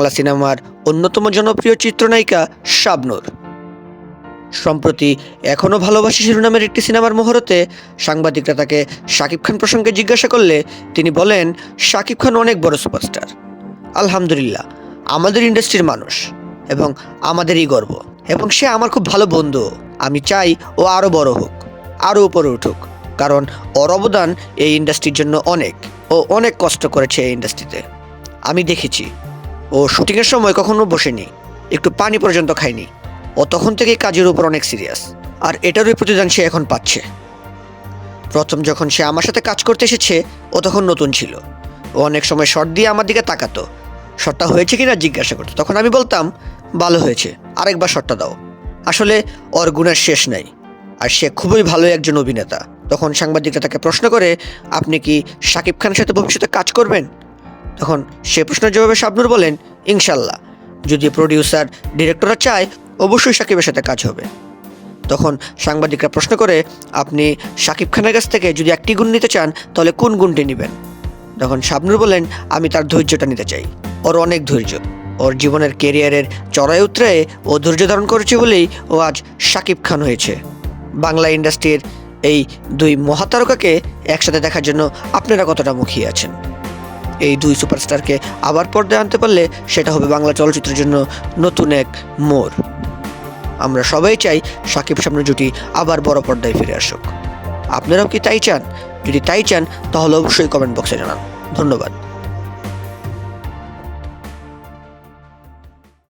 বাংলা সিনেমার অন্যতম জনপ্রিয় চিত্রনায়িকা শাবনূর। সম্প্রতি এখনও ভালোবাসি শিরোনামের একটি সিনেমার মুহূর্তে সাংবাদিকরা তাকে শাকিব খান প্রসঙ্গে জিজ্ঞাসা করলে তিনি বলেন, শাকিব খান অনেক বড় সুপারস্টার। আলহামদুলিল্লাহ, আমাদের ইন্ডাস্ট্রির মানুষ এবং আমাদেরই গর্ব। এবং সে আমার খুব ভালো বন্ধু। আমি চাই ও আরও বড় হোক, আরও উপরে উঠুক, কারণ ওর অবদান এই ইন্ডাস্ট্রির জন্য অনেক ও অনেক কষ্ট করেছে এই ইন্ডাস্ট্রিতে। আমি দেখেছি। ও শুটিংয়ের সময় কখনো বসেনি। একটু পানি পর্যন্ত খায়নি। ও তখন থেকেই কাজের উপর অনেক সিরিয়াস। আর এটারই প্রতিদান সে এখন পাচ্ছে। প্রথম যখন সে আমার সাথে কাজ করতে এসেছে, ও তখন নতুন ছিল। ও অনেক সময় শর্ট দিয়ে আমার দিকে তাকাতো। শটটা হয়েছে কিনা জিজ্ঞাসা করতো। তখন আমি বলতাম, ভালো হয়েছে। আরেকবার শটটা দাও। আসলে ওর গুণের শেষ নাই। আর সে খুবই ভালো একজন অভিনেতা। তখন সাংবাদিকরা তাকে প্রশ্ন করে, আপনি কি শাকিব খানের সাথে ভবিষ্যতে কাজ করবেন? তখন সে প্রশ্নের জবাবে শাবনুর বলেন, ইনশাল্লাহ। যদি প্রডিউসার ডিরেক্টররা চায়, অবশ্যই সাকিবের সাথে কাজ হবে। তখন সাংবাদিকরা প্রশ্ন করে, আপনি শাকিব খানের কাছ থেকে যদি একটি গুণ নিতে চান, তাহলে কোন গুণটি নেবেন? তখন শাবনুর বলেন, আমি তার ধৈর্যটা নিতে চাই। ওর অনেক ধৈর্য। ওর জীবনের কেরিয়ারের চড়াই উতরায়ে ও ধৈর্য ধারণ করেছে বলেই ও আজ সাকিব খান হয়েছে। বাংলা ইন্ডাস্ট্রির এই দুই মহাতারকাকে একসাথে দেখার জন্য আপনারা কতটা মুখিয়ে আছেন? এই দুই সুপারস্টারকে আবার পর্দায় আনতে পারলে সেটা হবে বাংলা চলচ্চিত্রের জন্য নতুন এক মোড়। আমরা সবাই চাই সাকিব সামনে জুটি আবার বড় পর্দায় ফিরে আসুক। আপনারাও কি তাই চান? যদি তাই চান, তাহলে অবশ্যই কমেন্ট বক্সে জানান। ধন্যবাদ।